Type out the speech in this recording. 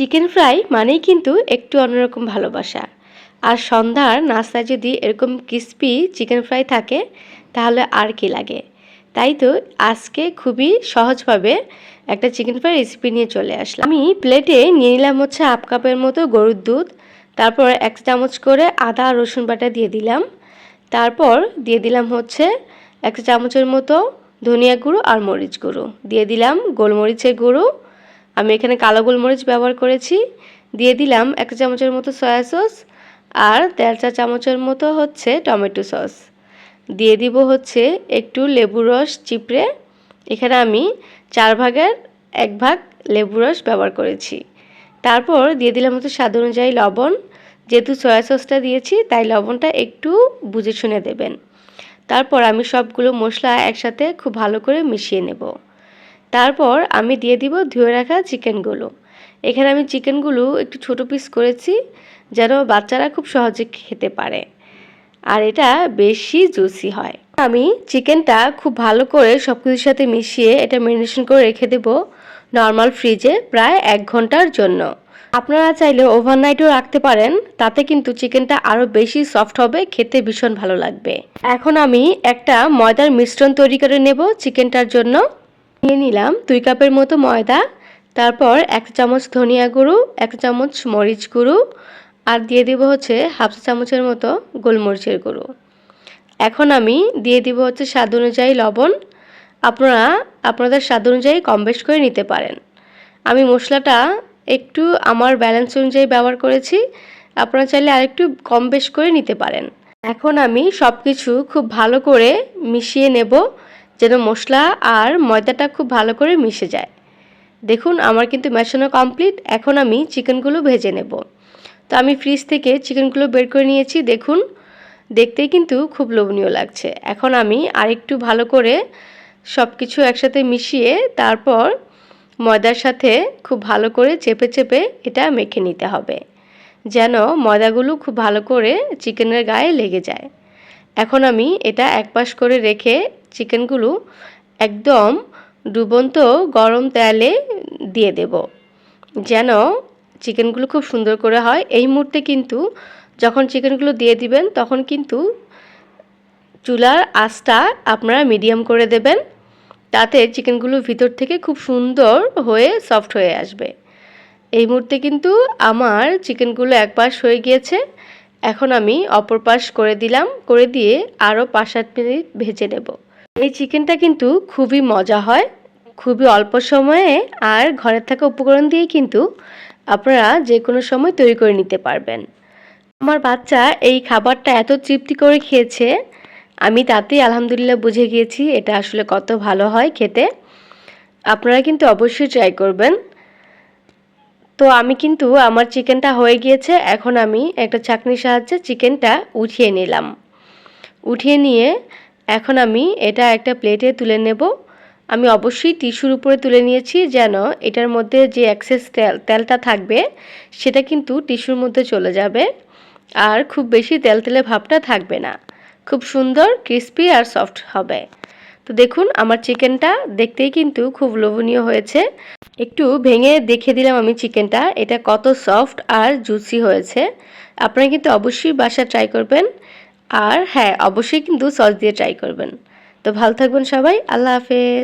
Chicken fry মানেই কিন্তু একটু অন্যরকম ভালোবাসা। আর সন্ধ্যার নাস্তায় যদি এরকম ক্রিস্পি চিকেন ফ্রাই থাকে, তাহলে আর কি লাগে? তাই তো আজকে খুবই সহজভাবে একটা চিকেন ফ্রাই রেসিপি নিয়ে চলে আসলাম। আমি প্লেটে নিয়ে নিলাম হচ্ছে হাফ কাপের মতো গরুর দুধ, তারপর এক চামচ করে আদা আর রসুন বাটা দিয়ে দিলাম। তারপর দিয়ে দিলাম হচ্ছে এক চামচের মতো ধনিয়া গুঁড়ো আর মরিচ গুঁড়ো। দিয়ে দিলাম গোলমরিচের গুঁড়ো আমি এখানে কালো গোলমরিচ ব্যবহার করেছি। দিয়ে দিলাম এক চামচের মতো সয়া সস আর দেড় চা চামচের মতো হচ্ছে টমেটো সস। দিয়ে দিব হচ্ছে একটু লেবু রস চিপড়ে। এখানে আমি চার ভাগের এক ভাগ লেবু রস ব্যবহার করেছি। তারপর দিয়ে দিলাম হচ্ছে স্বাদ অনুযায়ী লবণ। যেহেতু সয়া সসটা দিয়েছি, তাই লবণটা একটু বুঝে শুনে দেবেন। তারপর আমি সবগুলো মশলা একসাথে খুব ভালো করে মিশিয়ে নেব। তারপর আমি দিয়ে দিব ধুয়ে রাখা চিকেনগুলো। এখানে আমি চিকেনগুলো একটু ছোট পিস করেছি, যেন বাচ্চারা খুব সহজে খেতে পারে। আর এটা বেশি জুসি হয়। আমি চিকেনটা খুব ভালো করে সব কিছুর সাথে মিশিয়ে এটা ম্যারিনেশন করে রেখে দেব নর্মাল ফ্রিজে প্রায় এক ঘণ্টার জন্য। আপনারা চাইলে ওভারনাইটও রাখতে পারেন, তাতে কিন্তু চিকেনটা আরও বেশি সফট হবে, খেতে ভীষণ ভালো লাগবে। এখন আমি একটা ময়দার মিশ্রণ তৈরি করে নেব চিকেনটার জন্য। নিয়ে নিলাম দুই কাপের মতো ময়দা, তারপর এক চামচ ধনিয়া গুঁড়ো, এক চামচ মরিচ গুঁড়ো, আর দিয়ে দিব হচ্ছে হাফ চামচের মতো গোলমরিচের গুঁড়ো। এখন আমি দিয়ে দিব হচ্ছে স্বাদ অনুযায়ী লবণ। আপনারা, আপনাদের স্বাদ অনুযায়ী কম বেশ করে নিতে পারেন। আমি মশলাটা একটু আমার ব্যালেন্স অনুযায়ী ব্যবহার করেছি। আপনারা চাইলে আরেকটু কম বেশ করে নিতে পারেন। এখন আমি সব কিছু খুব ভালো করে মিশিয়ে নেব। যেন মশলা আর ময়দাটা খুব ভালো করে মিশে যায়। দেখুন, আমার কিন্তু মেশানো কমপ্লিট এখন আমি চিকেনগুলো ভেজে নেব। তো আমি ফ্রিজ থেকে চিকেনগুলো বের করে নিয়েছি। দেখুন, দেখতেই কিন্তু খুব লোভনীয় লাগছে। এখন আমি আরেকটু ভালো করে সব কিছু একসাথে মিশিয়ে তারপর ময়দার সাথে খুব ভালো করে চেপে চেপে এটা মেখে নিতে হবে। যেন ময়দাগুলো খুব ভালো করে চিকেনের গায়ে লেগে যায়। এখন আমি এটা এক পাশ করে রেখে চিকেনগুলো একদম ডুবন্ত গরম তেলে দিয়ে দেব। যেন চিকেনগুলো খুব সুন্দর করে হয়। এই মুহূর্তে কিন্তু যখন চিকেনগুলো দিয়ে দিবেন, তখন কিন্তু চুলার আঁচটা আপনারা মিডিয়াম করে দেবেন। তাতে চিকেনগুলো ভিতর থেকে খুব সুন্দর হয়ে সফট হয়ে আসবে। এই মুহূর্তে কিন্তু আমার চিকেনগুলো এক পাশ হয়ে গিয়েছে। এখন আমি অপর পাশ করে দিলাম, করে দিয়ে আরও পাঁচ সাত মিনিট ভেজে নেব। এই চিকেনটা কিন্তু খুবই মজা হয়, খুবই অল্প সময়ে আর ঘরে থাকা উপকরণ দিয়ে কিন্তু আপনারা যে কোনো সময় তৈরি করে নিতে পারবেন। আমার বাচ্চা এই খাবারটা এত তৃপ্তি করে খেয়েছে, আমি তাতেই আলহামদুলিল্লাহ বুঝে গিয়েছি এটা আসলে কত ভালো হয় খেতে। আপনারা কিন্তু অবশ্যই ট্রাই করবেন। তো আমি কিন্তু আমার চিকেনটা হয়ে গিয়েছে, এখন আমি একটা চাকনির সাহায্যে চিকেনটা উঠিয়ে নিলাম। উঠিয়ে নিয়ে এখন আমি এটা একটা প্লেটে তুলে নেব। আমি অবশ্যই টিস্যুর উপরে তুলে নিয়েছি যেন এটার মধ্যে যে অ্যাক্সেস তেল, তেলটা থাকবে সেটা কিন্তু টিস্যুর মধ্যে চলে যাবে। আর খুব বেশি তেল তেলে ভাবটা থাকবে না। খুব সুন্দর ক্রিস্পি আর সফট হবে। তো দেখুন, আমার চিকেনটা দেখতেই কিন্তু খুব লোভনীয় হয়েছে। একটু ভেঙে দেখে দিলাম আমি চিকেনটা। এটা কত সফট আর জুসি হয়েছে। আপনারা কিন্তু অবশ্যই বাসা ট্রাই করবেন। আর হ্যাঁ অবশ্যই কিন্তু সস দিয়ে ট্রাই করবেন। তো ভালো থাকবেন সবাই। আল্লাহ হাফেজ।